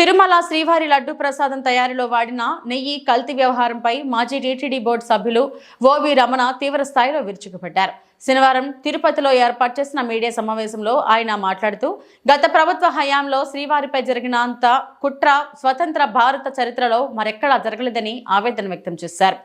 తిరుమల శ్రీవారి లడ్డు ప్రసాదం తయారీలో వాడిన నెయ్యి కల్తీ వ్యవహారంపై మాజీ టీటీడీ బోర్డు సభ్యులు ఓవి రమణ తీవ్ర స్థాయిలో విరుచుకుపడ్డారు. శనివారం తిరుపతిలో ఏర్పాటు చేసిన మీడియా సమావేశంలో ఆయన మాట్లాడుతూ గత ప్రభుత్వ హయాంలో శ్రీవారిపై జరిగిన అంత కుట్ర స్వతంత్ర భారత చరిత్రలో మరెక్కడా జరగలేదని ఆవేదన వ్యక్తం చేశారు.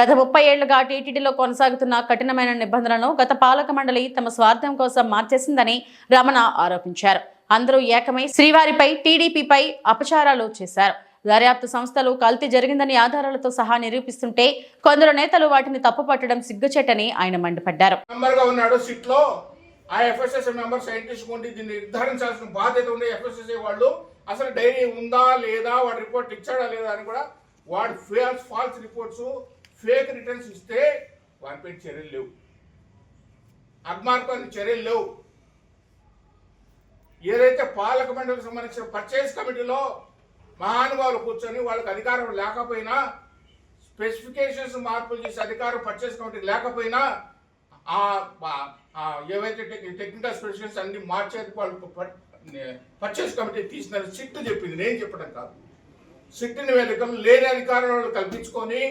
గత ముప్పై ఏళ్ళుగా టీటీడీలో కొనసాగుతున్న కఠినమైన నిబంధనలను గత పాలక మండలి తమ స్వార్థం కోసం మార్చేసిందని రమణ ఆరోపించారు. అందరూ ఏకమై శ్రీవారిపై టీడీపీపై అపచారాలు చేశారు. దర్యాప్తు సంస్థలు కల్తీ జరిగిందని ఆధారాలతో సహా నిరూపిస్తుంటే కొందరు నేతలు వాటిని తప్పుపట్టడం సిగ్గుచేటని ఆయన మండిపడ్డారు. ఉన్నాడు ఆ ఎఫ్ఎస్ఎస్ఐ మెంబర్ సైంటిస్ట్ ఉండి దీన్ని నిర్ధారించాల్సిన బాధ్యత ఉండే ఎఫ్ఎస్ఎస్ఐ వాళ్ళు అసలు డైరీ ఉందా లేదా వాడు రిపోర్ట్ ఇచ్చాడా లేదా అని కూడా వాడు fails false reports fake returns ఇస్తే వారిపై చర్యలు లేవు. అగ్మార్పాన్ని చర్యలు లేవు. ఏదైతే పాలక మండలికి సంబంధించిన పర్చేస్ కమిటీలో మహానుభావులు కూర్చొని వాళ్ళకి అధికారం లేకపోయినా స్పెసిఫికేషన్స్ మార్పులు చేసే అధికారం పర్చేస్ కమిటీ లేకపోయినా ఆ ఏవైతే టెక్నికల్ స్పెసిఫికేషన్స్ అన్ని మార్చేది వాళ్ళు పర్చేస్ కమిటీ తీసిన సిట్ చెప్పింది. నేను చెప్పడం కాదు. సిట్ నివేదికలు లేని అధికారాలు కల్పించుకొని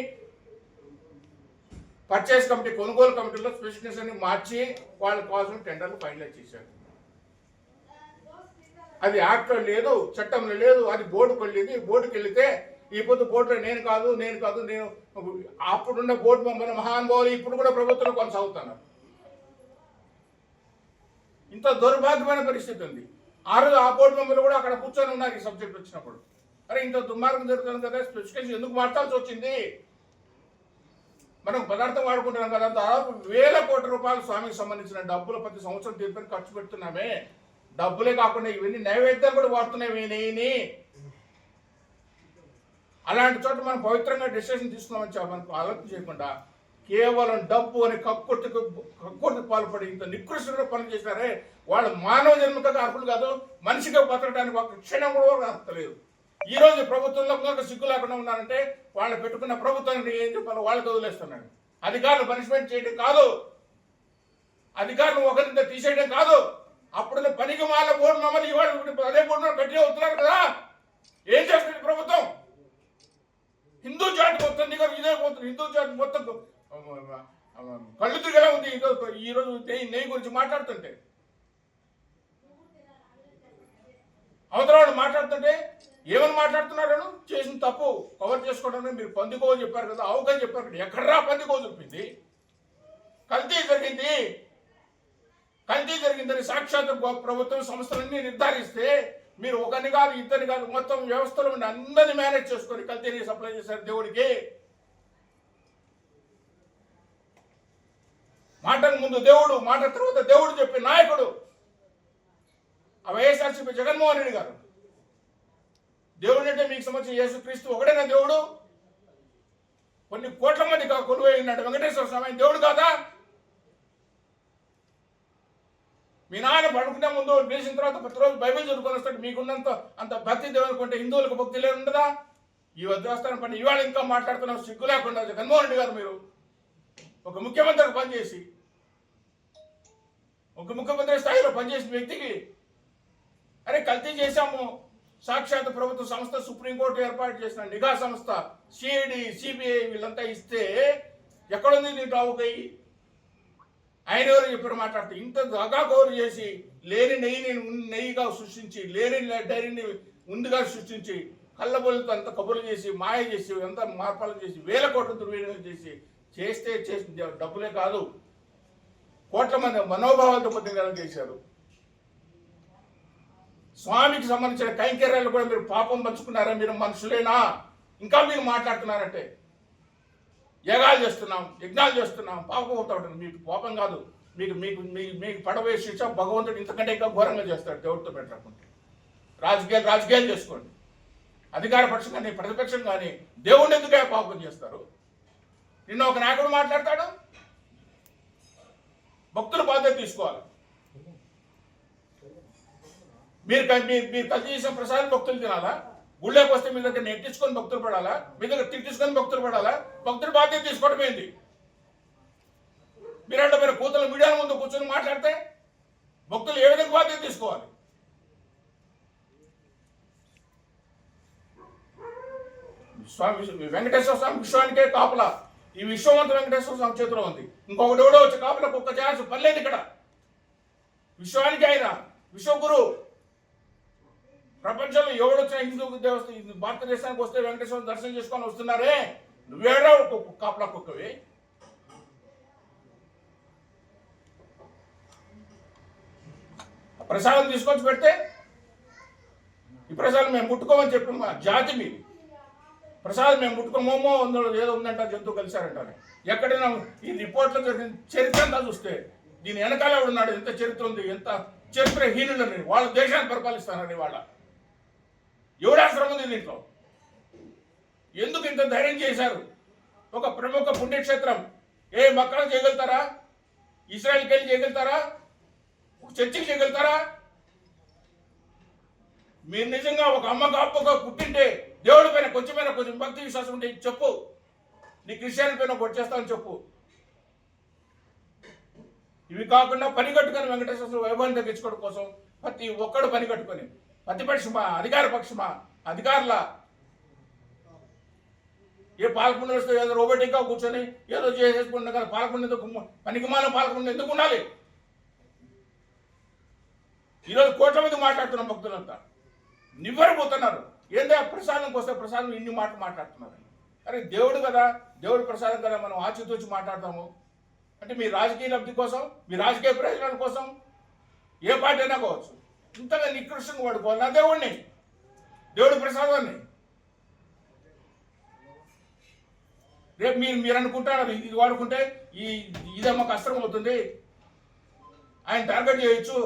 పర్చేస్ కమిటీ కొనుగోలు కమిటీలో స్పెసిఫికేషన్ అన్ని మార్చి వాళ్ళ కోసం టెండర్లు ఫైనలైజ్ చేశారు. అది యాక్ట్లో లేదు చట్టంలో లేదు అది బోర్డుకు వెళ్ళింది. బోర్డుకి వెళితే ఈ పొద్దు బోర్డులో నేను కాదు నేను కాదు నేను అప్పుడున్న బోర్డు మన మహానుభావులు ఇప్పుడు కూడా ప్రభుత్వంలో కొనసాగుతున్నారు. ఇంత దౌర్భాగ్యమైన పరిస్థితి ఉంది. ఆ రోజు ఆ బోర్డు మెంబర్లు కూడా అక్కడ కూర్చొని ఉన్నారు ఈ సబ్జెక్ట్ వచ్చినప్పుడు. అరే ఇంత దుర్మార్గం జరుగుతుంది కదా స్పెసిఫికేషన్ ఎందుకు మార్చాల్సి వచ్చింది? మనం పదార్థం వాడుకుంటున్నాం కదా దాదాపు వేల కోట్ల రూపాయలు స్వామికి సంబంధించిన డబ్బులు ప్రతి సంవత్సరం తీర్పుని ఖర్చు పెడుతున్నామే. డబ్బులే కాకుండా ఇవన్నీ నైవేద్యాలు కూడా వాడుతున్నాయి ఈ అలాంటి చోట మనం పవిత్రంగా డిసిషన్ తీసుకున్నామని చెప్ప- ఆలోచన చేయకుండా కేవలం డబ్బు అని కక్కుర్తికి కక్కుర్తికి పాల్పడి ఇంత నికృష్టుగా పనులు చేశారే వాళ్ళు మానవ జన్మకు అర్హులు కాదు మనిషిగా బతకడానికి ఒక క్షణం కూడా అర్థలేదు ఈ రోజు ప్రభుత్వంలో ఒక సిగ్గు లేకుండా ఉన్నారంటే వాళ్ళు పెట్టుకున్న ప్రభుత్వాన్ని ఏం చెప్పాలో వాళ్ళకి వదిలేస్తున్నాడు అధికారులు పనిష్మెంట్ చేయడం కాదు. అధికారులు ఒకరింత తీసేయడం కాదు. అప్పుడు పనికి మాల బోర్డు మమ్మల్ని ఇవాళ అదే బోర్డు గట్టిగా అవుతున్నారు కదా? ఏం చేస్తుంది ప్రభుత్వం? హిందూ జాతి మొత్తం దగ్గర ఇదే పోతుంది హిందూ జాతి మొత్తం కళ్ళు తిరిగేలా ఉంది. ఈ రోజు నెయ్యి నెయ్యి గురించి మాట్లాడుతుంటే. అవతల మాట్లాడుతుంటే ఏమని మాట్లాడుతున్నాడు చేసిన తప్పు కవర్ చేసుకోవడానికి మీరు పందికో చెప్పారు కదా అవుకని చెప్పారు కదా ఎక్కడరా పందికో చెప్పింది కల్తీ జరిగింది. కల్తీ జరిగిందని సాక్షాత్ ప్రభుత్వం సంస్థలన్నీ నిర్ధారిస్తే మీరు ఒకరిని కాదు ఇద్దరిని కాదు మొత్తం వ్యవస్థలో ఉండి అందరిని మేనేజ్ చేసుకొని కల్తీని సప్లై చేశారు దేవుడికి. మాటకు ముందు దేవుడు మాట తర్వాత దేవుడు చెప్పే నాయకుడు ఆ వైఎస్ఆర్సీపీ జగన్మోహన్ రెడ్డి గారు. దేవుడు అంటే మీకు సంబంధించిన యేసుక్రీస్తు ఒకడేనా దేవుడు? కొన్ని కోట్ల మంది కా- కొలువై వెంకటేశ్వర స్వామి దేవుడు కాదా? మీ నాన్న పడుకునే ముందు లేచిన తర్వాత ప్రతిరోజు బైబిల్ చదువుకొని వస్తాడు మీకున్నంత అంత భక్తి దేవుడు హిందువులకు భక్తి లేదుండదా ఈ వద్దేస్తాను పని ఇవాళ ఇంకా మాట్లాడుతున్నాం సిగ్గు లేకుండా జగన్మోహన్ రెడ్డి గారు మీరు. ఒక ముఖ్యమంత్రికి పనిచేసి ఒక ముఖ్యమంత్రి స్థాయిలో పనిచేసిన వ్యక్తికి అరే కల్తీ చేశాము. సాక్షాత్ ప్రభుత్వ సంస్థ సుప్రీంకోర్టు ఏర్పాటు చేసిన నిఘా సంస్థ సిఐడి సిబిఐ వీళ్ళంతా ఇస్తే ఎక్కడుంది నీ అవుకయి ఆయన ఎవరు చెప్పారు మాట్లాడుతూ ఇంత దగ్గర చేసి లేని నెయ్యిని నెయ్యిగా సృష్టించి లేని డైరీని ముందుగా సృష్టించి కళ్ళబొల్లితో అంత కబుర్లు చేసి మాయ చేసి ఎంత మార్పాలు చేసి వేల కోట్ల దుర్వినియోగం చేసి చేస్తే చేస్తుంది డబ్బులే కాదు. కోట్ల మంది మనోభావాలతో పొద్దుగా చేశారు. స్వామికి సంబంధించిన కైంకర్యాలు కూడా మీరు పాపం పంచుకున్నారా? మీరు మనుషులేనా? ఇంకా మీరు మాట్లాడుతున్నారంటే యగాలు చేస్తున్నాం యజ్ఞాలు చేస్తున్నాం. పాపం మీకు పాపం కాదు. మీకు మీకు మీ- మీకు పడవే శిక్ష భగవంతుడు ఇంతకంటే ఇంకా ఘోరంగా చేస్తాడు దేవుడితో పెట్టకుంటే రాజకీయాలు రాజకీయాలు చేసుకోండి. అధికార పక్షం కానీ ప్రతిపక్షం కానీ దేవుడిని ఎందుకే పాపం చేస్తారు? నిన్న ఒక నాయకుడు మాట్లాడతాడు. భక్తుల బాధ్యత తీసుకోవాలి. మీరు మీరు మీరు కలిసి చేసిన ప్రసాదం భక్తులు తినాలా? గుళ్ళకి వస్తే మీ దగ్గర నెట్టించుకొని భక్తులు పడాలా? మీ దగ్గర తిట్టించుకొని భక్తులు పడాలా? భక్తులు బాధ్యత తీసుకోవడం ఏంది? మీరంటే మీరు కూతురు మీడియాల ముందు కూర్చొని మాట్లాడితే భక్తులు ఏ విధంగా బాధ్యత తీసుకోవాలి? స్వామి వెంకటేశ్వర స్వామి విశ్వానికే కాపలా. ఈ విశ్వవంత వెంకటేశ్వర స్వామి చేతిలో ఉంది. ఇంకొకటి ఎవడో వచ్చి కాపలా ఒక్క చేయాల్సిన పర్లేదు ఇక్కడ. విశ్వానికి ఆయన విశ్వగురు ప్రపంచంలో ఎవడొచ్చినా హిందూ దేవస్థ భారతదేశానికి వస్తే వెంకటేశ్వర దర్శనం చేసుకొని వస్తున్నారే? నువ్వేడా కాపలా కుక్కవి? ప్రసాదం తీసుకొచ్చి పెడితే ఈ ప్రసాదం మేము ముట్టుకోమని చెప్పిన మా జాతి మీరు ప్రసాదం మేము ముట్టుకోమోమో ఉందో ఏదో ఉందంట జంతువు కలిశారంటారు. ఎక్కడైనా ఈ రిపోర్ట్లో జరిగిన చరిత్ర అంతా చూస్తే దీని వెనకాల ఎవడు ఉన్నాడు ఎంత చరిత్ర ఉంది ఎంత చరిత్రహీనులని వాళ్ళ దేశాన్ని పరిపాలిస్తానని వాళ్ళ ఎవడాశ్రమం ఉంది దీంట్లో. ఎందుకు ఇంత ధైర్యం చేశారు? ఒక ప్రముఖ పుణ్యక్షేత్రం. ఏ మక్కలు చేయగలుగుతారా? ఇస్రాయల్కి వెళ్ళి చేయగలుగుతారా? ఒక చర్చికి చేయగలుగుతారా? మీరు నిజంగా ఒక అమ్మ అప్పగా పుట్టింటే దేవుడి పైన కొంచెమైనా కొంచెం భక్తి విశ్వాసం ఉంటే చెప్పు. నీ క్రిస్టియన్ పైన ఒకటి చేస్తానని చెప్పు. ఇవి కాకుండా పని కట్టుకొని వెంకటేశ్వర స్వామి వైభవాన్ని తగ్గించుకోవడం కోసం ప్రతి ఒక్కడు పని కట్టుకొని ప్రతిపక్షమా అధికార పక్షమా అధికారుల. ఏ పాలకుండా వస్తే ఏదో రోబోటిక్గా కూర్చొని ఏదో చేసేసుకుంటున్నా కదా పాలకుండా ఎందుకు పనికి పాలకుండా ఎందుకు ఉండాలి? ఈరోజు కోట్ల మీద మాట్లాడుతున్నాం భక్తులంతా నివ్వరిపోతున్నారు. ఏందో ప్రసాదం కోస్తే ప్రసాదం ఇన్ని మాటలు మాట్లాడుతున్నారు? అరే దేవుడు కదా దేవుడు ప్రసాదం కదా మనం ఆచితూచి మాట్లాడతాము. అంటే మీ రాజకీయ లబ్ధి కోసం మీ రాజకీయ ప్రయోజనాల కోసం ఏ పార్టీ అయినా కావచ్చు. ఇంతగా నికృష్టంగా వాడుకోవాలి నా దేవుణ్ణి దేవుడు ప్రసాదాన్ని. రేపు మీరు మీరు అనుకుంటారు ఇది వాడుకుంటే ఈ ఇదేమో అస్త్రం అవుతుంది ఆయన టార్గెట్ చేయొచ్చు.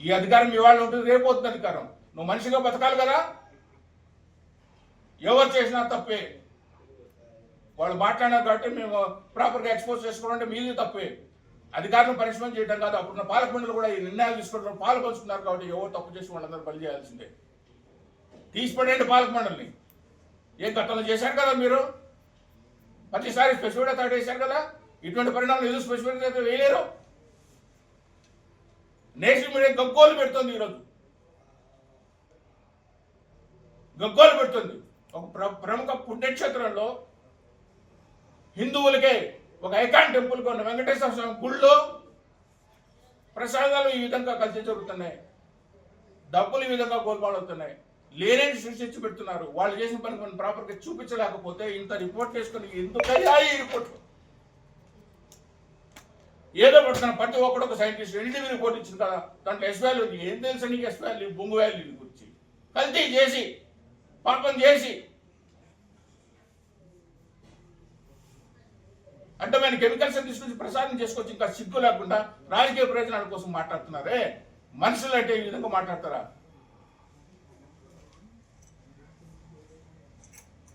ఈ అధికారం ఇవాళ ఉంటుంది రేపు అవుతుంది అధికారం. నువ్వు మనిషిగా బతకాలి కదా. ఎవరు చేసినా తప్పే. వాళ్ళు మాట్లాడారు కాబట్టి మేము ప్రాపర్గా ఎక్స్పోజ్ చేసుకోవాలంటే మీది తప్పే. అధికారులను పరిశ్రమ చేయడం కాదు అప్పుడున్న పాలక మండలి కూడా ఈ నిర్ణయాలు తీసుకోవడం పాల్పంచుకున్నారు కాబట్టి ఎవరు తప్పు చేసి వాళ్ళందరూ బలి చేయాల్సిందే. తీసిపడేయండి పాలక మండలిని. ఏం గతంలో చేశారు కదా మీరు? ప్రతిసారి స్పెసిఫిక్గా తాడు వేశారు కదా? ఇటువంటి పరిణామాలు ఎదురు స్పెసిఫిక్ అయితే వేయలేరు? నేషనల్ మీడియా గగ్గోలు పెడుతుంది ఈరోజు. గగ్గోలు పెడుతుంది. ఒక ప్ర- ప్రముఖ పుణ్యక్షేత్రంలో హిందువులకే ఒక ఐకాన్ టెంపుల్ కొన్న వెంకటేశ్వర స్వామి గుళ్ళో ప్రసాదాలు ఈ విధంగా కలిసి జరుగుతున్నాయి. డబ్బులు ఈ విధంగా కోల్పాడుతున్నాయి లేనేది సృష్టించి పెడుతున్నారు. వాళ్ళు చేసిన పని మనం ప్రాపర్గా చూపించలేకపోతే ఇంత రిపోర్ట్ చేసుకుని ఎందుకయ్యా ఈ రిపోర్ట్ ఏదో పడుతున్న ప్రతి ఒక్కడు ఒక సైంటిస్ట్ రెండు రిపోర్ట్ ఇచ్చింది కదా దాంట్లో ఎస్ వాల్యూ ఏం తెలుసు నీకు ఎస్ వాల్యూ బొంగు వాల్యూ గురించి. కల్తీ చేసి పాపం చేసి అడ్డమైన కెమికల్స్ తీసుకొచ్చి ప్రసారం చేసుకొచ్చి ఇంకా సిగ్గు లేకుండా రాజకీయ ప్రయోజనాల కోసం మాట్లాడుతున్నారే? మనుషులు అంటే ఈ విధంగా మాట్లాడతారా?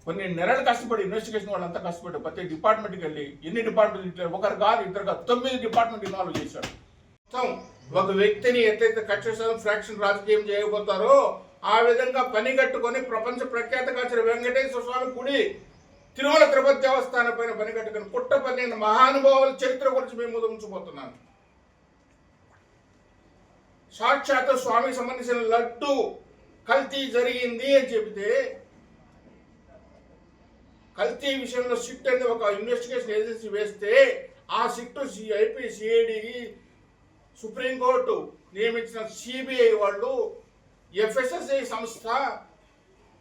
కొన్ని నెలలు కష్టపడి ఇన్వెస్టిగేషన్ వాళ్ళంతా కష్టపడి ప్రతి డిపార్ట్మెంట్కి వెళ్ళి ఎన్ని డిపార్ట్మెంట్ ఒకరు కాదు ఇద్దరు కాదు తొమ్మిది డిపార్ట్మెంట్ ఇన్వాల్వ్ చేశాడు మొత్తం ఒక వ్యక్తిని ఎట్లయితే కక్ష ఫ్రాక్షన్ రాజకీయం చేయబోతారో ఆ విధంగా పని కట్టుకొని ప్రపంచ ప్రఖ్యాతగాచిన వెంకటేశ్వర స్వామి గుడి తిరుమల తిరుపతి దేవస్థానం పైన పనిగట్టుకుని పుట్టపల్లిన పుట్టపల్లి మహానుభావుల చరిత్ర గురించి మేము ఉంచబోతున్నాను సాక్షాత్ స్వామికి సంబంధించిన లడ్డు కల్తీ జరిగింది అని చెబితే కల్తీ విషయంలో సిట్ అనేది ఒక ఇన్వెస్టిగేషన్ ఏజెన్సీ వేస్తే ఆ SIT IP CID supreme court నియమించిన సిబిఐ వాళ్ళు ఎఫ్ఎస్ఎస్ఐ సంస్థ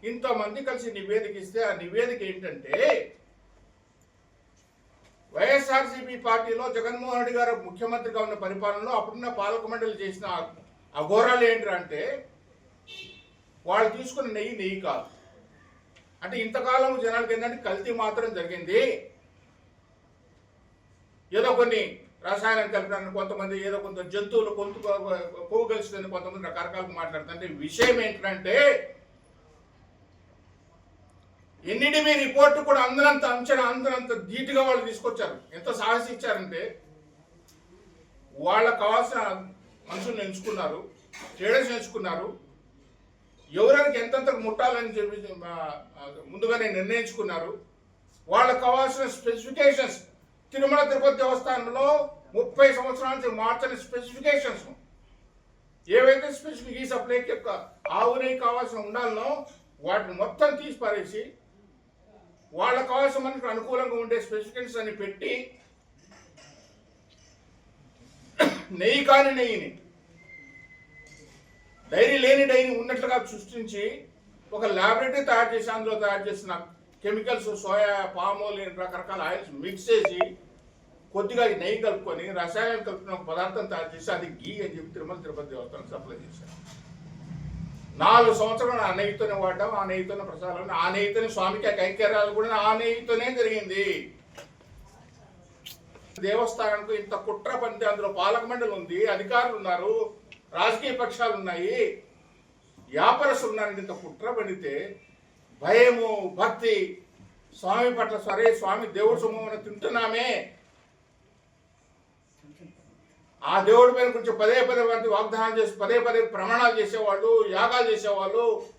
ఇంతమంది కలిసి నివేదిక ఇస్తే ఆ నివేదిక ఏంటంటే వైఎస్ఆర్సీపీ పార్టీలో జగన్మోహన్ రెడ్డి గారు ముఖ్యమంత్రిగా ఉన్న పరిపాలనలో అప్పుడున్న పాలక మండలి చేసిన అఘోరాలు ఏంటంటే వాళ్ళు తీసుకున్న నెయ్యి నెయ్యి కాదు. అంటే ఇంతకాలం జనాలకి ఏంటంటే కల్తీ మాత్రం జరిగింది. ఏదో కొన్ని రసాయనం కలిపినారని కొంతమంది ఏదో కొంత జంతువులు కొంత కొవ్వు కలిసిందని కొంతమంది రకరకాలుగా మాట్లాడుతుంటే విషయం ఏంటంటే ఎన్నిటిమి రిపోర్ట్ కూడా అందరంత అంచనా అందరంత ధీటుగా వాళ్ళు తీసుకొచ్చారు. ఎంత సాహసించారంటే వాళ్ళకు కావాల్సిన మనుషులను ఎంచుకున్నారు ట్రేడర్స్ ఎంచుకున్నారు. ఎవరికి ఎంతెంత ముట్టాలని చెప్పి ముందుగానే నిర్ణయించుకున్నారు. వాళ్ళకు కావాల్సిన స్పెసిఫికేషన్స్ తిరుమల తిరుపతి దేవస్థానంలో ముప్పై సంవత్సరాల నుంచి మార్చని స్పెసిఫికేషన్స్. ఏవైతే స్పెసిఫిక్ ఈ సప్లైకి యొక్క ఆవు నెయ్యి కావాల్సిన ఉండాలనో వాటిని మొత్తం తీసి పారేసి వాళ్ళకు కావాల్సిన మనకు అనుకూలంగా ఉండే స్పెసిఫికేషన్స్ అని పెట్టి నెయ్యి కాని నెయ్యిని డైరీ లేని డైరీ ఉన్నట్లుగా సృష్టించి ఒక ల్యాబొరేటరీ తయారు చేసి అందులో తయారు చేసిన కెమికల్స్ సోయా పాము లేని రకరకాల ఆయిల్స్ మిక్స్ చేసి కొద్దిగా నెయ్యి కలుపుకొని రసాయనాలు కలుపుకున్న పదార్థం తయారు చేసి అది గీ అని చెప్పి తిరుమల తిరుపతి దేవస్థానం సప్లై చేశారు. నాలుగు సంవత్సరాలు ఆ నెయ్యితోనే వాడడం ఆ నెయ్యితోనే ప్రసాదం ఆ నెయ్యితోనే స్వామికి ఆ కైక్యరాలు కూడా ఆ నెయ్యితోనే జరిగింది. దేవస్థానానికి ఇంత కుట్ర పంది అందులో పాలక మండలి ఉంది అధికారులు ఉన్నారు రాజకీయ పక్షాలు ఉన్నాయి. వ్యాపారస్తులు ఉన్నారు ఇంత కుట్ర పడితే భయము భక్తి స్వామి పట్ల సరే స్వామి దేవుడు సొమ్ము తింటున్నామే. ఆ దేవుడి మీద కొంచెం పదే పదే మంది వాగ్దానాలు చేసి పదే పదే ప్రమాణాలు చేసేవాళ్ళు యాగాలు చేసేవాళ్ళు